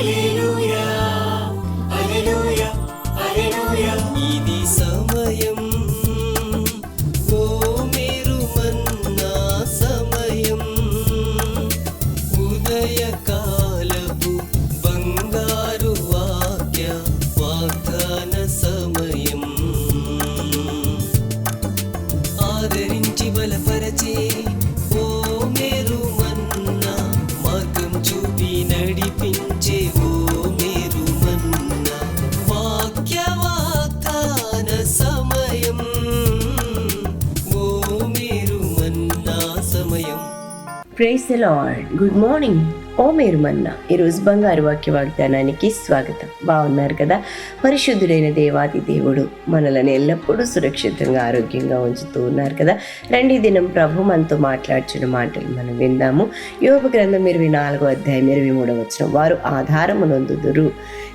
一路。praise the lord good morning ఓ మీరు మన్న ఈరోజు బంగారు వాక్య వాగ్దానానికి స్వాగతం. బాగున్నారు కదా? పరిశుద్ధుడైన దేవాది దేవుడు మనలను ఎల్లప్పుడూ సురక్షితంగా ఆరోగ్యంగా ఉంచుతూ ఉన్నారు కదా? రండి దినం ప్రభు మనతో మాట్లాడుచున్న మాటలు మనం విందాము. యోగ గ్రంథం ఇరవై నాలుగో అధ్యాయం ఇరవై మూడవ వచ్చిన వారు ఆధారము నొందుదురు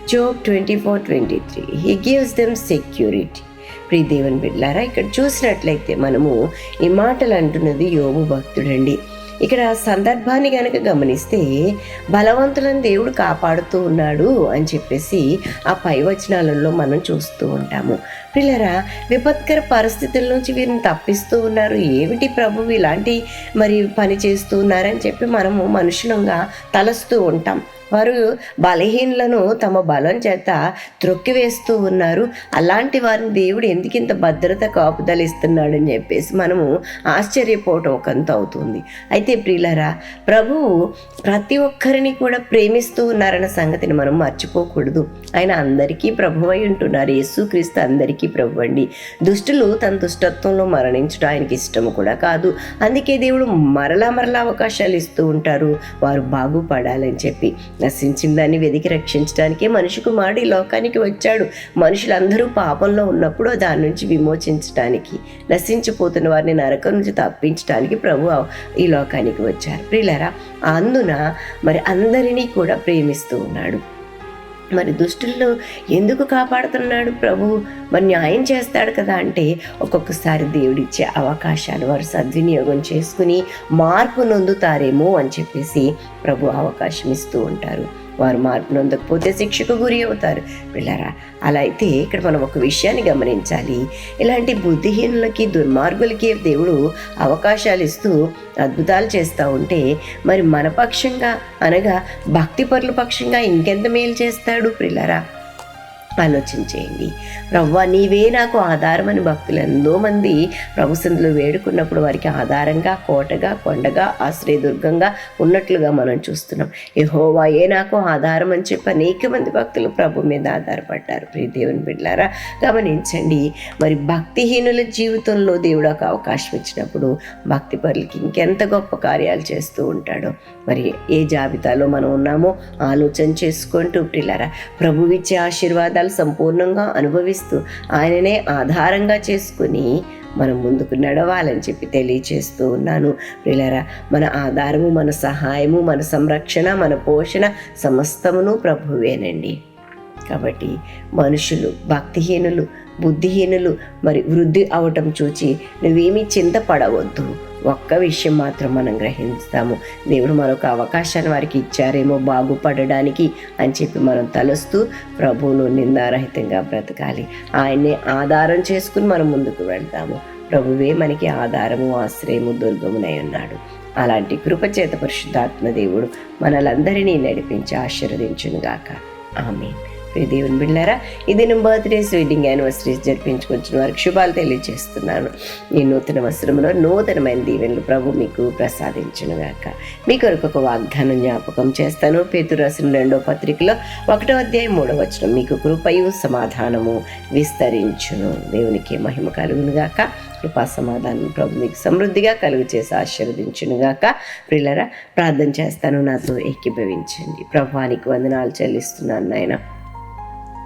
Job twenty four twenty three. He gives them security ప్రియ దేవుని బిడ్లారా ఇక్కడ చూసినట్లయితే మనము ఈ మాటలు అంటున్నది యోగు భక్తుడండి. ఇక్కడ సందర్భాన్ని కనుక గమనిస్తే బలవంతులను దేవుడు కాపాడుతూ ఉన్నాడు అని చెప్పేసి ఆ పై వచనాలలో మనం చూస్తూ ఉంటాము. పిల్లరా విపత్కర పరిస్థితుల నుంచి వీరిని తప్పిస్తూ ఉన్నారు. ఏమిటి ప్రభు ఇలాంటి మరి పని చేస్తూ ఉన్నారని చెప్పి మనము మనుషులంగా తలస్తూ ఉంటాం. వారు బలహీనులను తమ బలం చేత త్రొక్కివేస్తూ ఉన్నారు. అలాంటి వారిని దేవుడు ఎందుకింత భద్రత కాపుదలిస్తున్నాడని చెప్పేసి మనము ఆశ్చర్యపోవటం ఒకంత అవుతుంది. అయితే ప్రియులరా ప్రభువు ప్రతి ఒక్కరిని కూడా ప్రేమిస్తూ ఉన్నారన్న సంగతిని మనం మర్చిపోకూడదు. ఆయన అందరికీ ప్రభు అయి ఉంటున్నారు. యేసుక్రీస్తు అందరికీ ప్రభు అండి. దుష్టులు తన దుష్టత్వంలో మరణించడం ఆయనకి ఇష్టం కూడా కాదు. అందుకే దేవుడు మరలా మరలా అవకాశాలు ఇస్తూ ఉంటారు. వారు బాగుపడాలని చెప్పి. నశించిన దాన్ని వెతికి రక్షించడానికే మనిషి కుమారుడు ఈ లోకానికి వచ్చాడు. మనుషులందరూ పాపంలో ఉన్నప్పుడు దాని నుంచి విమోచించడానికి నశించిపోతున్న వారిని నరకం నుంచి తప్పించడానికి ప్రభు ఈ లోకానికి వచ్చారు. ప్రిలరా అందున మరి అందరినీ కూడా ప్రేమిస్తూ ఉన్నాడు. మరి దుష్టుల్లో ఎందుకు కాపాడుతున్నాడు ప్రభు? మరి న్యాయం చేస్తాడు కదా అంటే ఒక్కొక్కసారి దేవుడిచ్చే అవకాశాలు వారు సద్వినియోగం చేసుకుని మార్పు నొందుతారేమో అని చెప్పేసి ప్రభు అవకాశం ఇస్తూ ఉంటారు. వారు మార్పు అందకపోతే శిక్షకు గురి అవుతారు. పిల్లరా అలా అయితే ఇక్కడ మనం ఒక విషయాన్ని గమనించాలి. ఇలాంటి బుద్ధిహీనులకి దుర్మార్గులకి దేవుడు అవకాశాలు ఇస్తూ అద్భుతాలు చేస్తూ ఉంటే మరి మన పక్షంగా అనగా భక్తి పరుల పక్షంగా ఇంకెంత మేలు చేస్తాడు పిల్లరా? ఆలోచన చేయండి ప్రవ్వ నీవే నాకు ఆధారం అని భక్తులు ఎంతో మంది ప్రభుసందులు వేడుకున్నప్పుడు వారికి ఆధారంగా కోటగా కొండగా ఆశ్రయదుర్గంగా ఉన్నట్లుగా మనం చూస్తున్నాం. యెహోవా ఏ నాకు ఆధారం అని చెప్పి అనేక మంది భక్తులు ప్రభు మీద ఆధారపడ్డారు. ప్రియ దేవుని బిడ్డారా గమనించండి. మరి భక్తిహీనుల జీవితంలో దేవుడు ఒక అవకాశం ఇచ్చినప్పుడు భక్తి పరులకి ఇంకెంత గొప్ప కార్యాలు చేస్తూ ఉంటాడో మరి ఏ జాబితాలో మనం ఉన్నామో ఆలోచన చేసుకుంటూ పిల్లరా ప్రభు ఇచ్చే ఆశీర్వాదాలు సంపూర్ణంగా అనుభవిస్తూ ఆయననే ఆధారంగా చేసుకుని మనం ముందుకు నడవాలని చెప్పి తెలియచేస్తూ ఉన్నాను. పిల్లరా మన ఆధారము మన సహాయము మన సంరక్షణ మన పోషణ సమస్తమును ప్రభువేనండి. కాబట్టి మనుషులు భక్తిహీనులు బుద్ధిహీనులు మరి వృద్ధి అవటం చూచి నువ్వేమీ చింతపడవద్దు. ఒక్క విషయం మాత్రం మనం గ్రహిస్తాము. దేవుడు మరొక అవకాశాన్ని వారికి ఇచ్చారేమో బాగుపడడానికి అని చెప్పి మనం తలుస్తూ ప్రభువును నిందారహితంగా బ్రతకాలి. ఆయన్నే ఆధారం చేసుకుని మనం ముందుకు వెళ్తాము. ప్రభువే మనకి ఆధారము ఆశ్రయము దుర్గమునై ఉన్నాడు. అలాంటి కృపచేత పరిశుద్ధాత్మ దేవుడు మనలందరినీ నడిపించి ఆశీర్వదించునుగాక. ఆమె ప్రియ దేవుని బిళ్ళారా ఇది నేను బర్త్డేస్ వెడ్డింగ్ యానివర్సరీస్ జరిపించుకొచ్చిన వారికి శుభాలు తెలియజేస్తున్నాను. ఈ నూతన వస్త్రంలో నూతనమైన దీవెనలు ప్రభు మీకు ప్రసాదించునుగాక. మీ కొరకు ఒక వాగ్దానం జ్ఞాపకం చేస్తాను. పేతురు రెండో పత్రికలో ఒకటో అధ్యాయం మూడో వచనం మీకు కృపయు సమాధానము విస్తరించును. దేవునికి మహిమ కలుగునుగాక. కృపా సమాధానం ప్రభు మీకు సమృద్ధిగా కలుగు చేసి ఆశీర్వదించునుగాక. ప్రిల్లరా ప్రార్థన చేస్తాను నాతో ఏకీభవించండి. ప్రభానికి వందనాలు చెల్లిస్తున్నాను నాయన.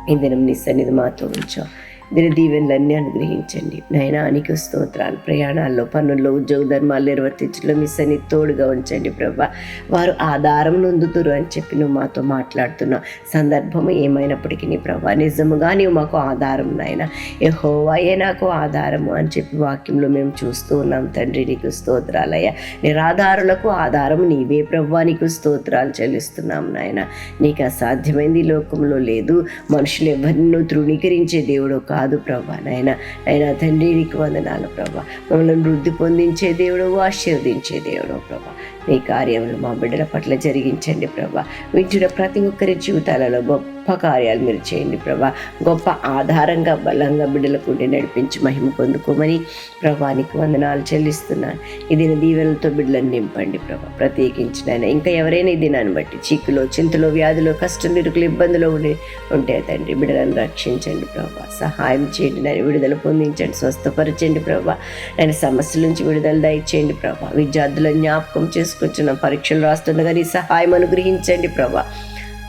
ఈ దినం నీ సన్నిధి మాతో ఉంచాం దిన దీవెనలన్నీ అనుగ్రహించండి. నాయన అనేక స్తోత్రాలు. ప్రయాణాల్లో పనుల్లో ఉద్యోగ ధర్మాలు నిర్వర్తించడంలో మీ సన్ని తోడుగా ఉంచండి ప్రభా. వారు ఆధారం నొందుతురు అని చెప్పి నువ్వు మాతో మాట్లాడుతున్నావు. సందర్భం ఏమైనప్పటికీ నీ ప్రభా నిజముగా నీవు మాకు ఆధారం నాయన. యెహోవాయే నాకు ఆధారము అని చెప్పి వాక్యంలో మేము చూస్తూ ఉన్నాం తండ్రి. నీకు స్తోత్రాలయ్యా. నిరాధారులకు ఆధారం నీవే ప్రభా. నీకు స్తోత్రాలు చెల్లిస్తున్నాం నాయన. నీకు అసాధ్యమైంది లోకంలో లేదు. మనుషులు ఎవరినో తృణీకరించే దేవుడు ఒక కాదు ప్రభా నాయన. ఆయన తండ్రి నీకు వందనాలు ప్రభా. మమ్మల్ని వృద్ధి పొందించే దేవుడు ఆశీర్వదించే దేవుడు ప్రభా. నీ కార్యములు మా బిడ్డల పట్ల జరిగించండి ప్రభా. వింటున్న ప్రతి ఒక్కరి జీవితాలలో గొప్ప గొప్ప కార్యాలు మీరు చేయండి ప్రభా. గొప్ప ఆధారంగా బలంగా బిడ్డలకు నడిపించి మహిమ పొందుకోమని ప్రభానికి వందనాలు చెల్లిస్తున్నాను. ఈ దిన దీవెనలతో బిడ్డలను నింపండి ప్రభా. ప్రత్యేకించిన ఆయన ఇంకా ఎవరైనా ఈ దినాన్ని బట్టి చీకులో చింతలో వ్యాధిలో కష్టం నిరుకులు ఇబ్బందులు ఉండి ఉంటే తండ్రి బిడ్డలను రక్షించండి ప్రభా. సహాయం చేయండి నేను విడుదల పొందించండి స్వస్థపరచండి ప్రభా. నేను సమస్యల నుంచి విడుదల దయచేయండి ప్రభా. విద్యార్థుల జ్ఞాపకం చేసుకొచ్చిన పరీక్షలు రాస్తుండగా నీ సహాయం అనుగ్రహించండి ప్రభా.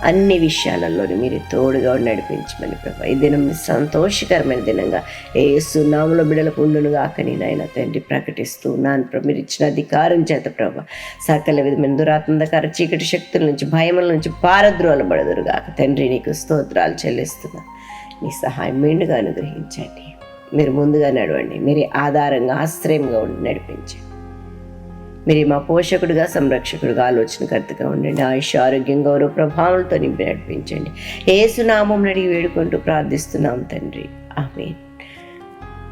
అన్ని విషయాలలోనూ మీరు తోడుగా నడిపించమని ప్రభా. ఈ దినం సంతోషకరమైన దినంగా ఏ సున్నాముల బిడలకు ఉండునుగా కానీ నాయన తండ్రి ప్రకటిస్తూ ఉన్నాను ప్రభు. మీరు ఇచ్చిన అధికారం చేత ప్రభా. సకల విధమైన దురాత్మకార చీకటి శక్తుల నుంచి భయముల నుంచి పారద్రోలు పడదురుగా తండ్రి నీకు స్తోత్రాలు చెల్లిస్తున్నా. నీ సహాయం మెండుగా అనుగ్రహించండి. మీరు ముందుగా నడవండి. మీరు ఆధారంగా ఆశ్రయంగా ఉండి నడిపించండి. మీరు మా పోషకుడుగా సంరక్షకుడిగా ఆలోచనకర్తగా ఉండండి. ఆయుష్ ఆరోగ్యం గౌరవ ప్రభావంతో నింపి నడిపించండి. ఏసునామం అడిగి వేడుకుంటూ ప్రార్థిస్తున్నాం తండ్రి. ఆమె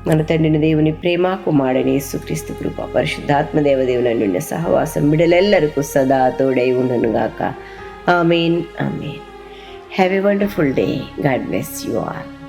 మన తండ్రిని దేవుని ప్రేమ కుమారుడని యేసుక్రీస్తు కృప పరిశుద్ధాత్మ దేవదేవుని నుండి సహవాసం బిడలెల్లరికూ సదా తోడై ఉండను గాక. Amen. Amen. Have a wonderful day God bless you all